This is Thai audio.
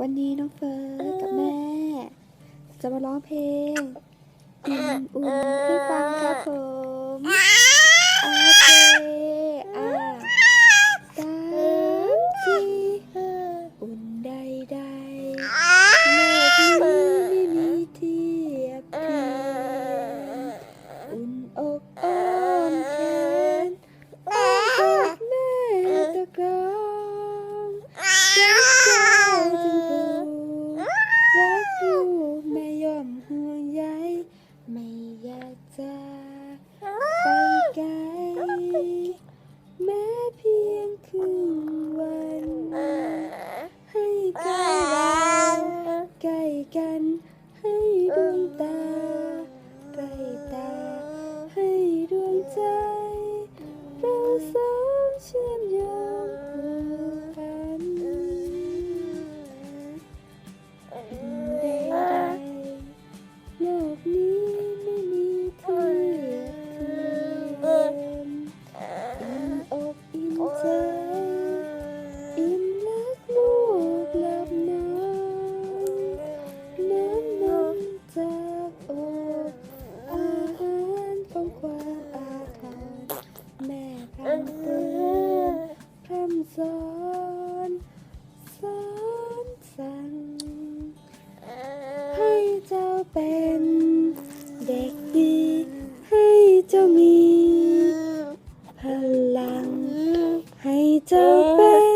วันนี้น้องเฟิร์สกับแม่ จะมาร้องเพลงอุ่นอุ่นให้ฟังครับผมโอเคอะสามทีอุ่นใดใดๆโลกนี้ไม่มีเทียบเทียมอุ่นอกอ้อมแขนอ้อมกอดแม่ตะกร้อง รักเจ้าจึงผูกรักลูกแม่ย่อมห่วงใยไม่ากจะไปไกลแม้เพียงครึ่งวัน ให้ใกล้เราใกล้กันให้ดวงตาใกล้ตา ให้ดวงใจ เราสองเชื่อมโยง สอนสอนสั่งให้เจ้าเป็นเด็กดี ให้เจ้ามี พลัง ให้เจ้าเป็น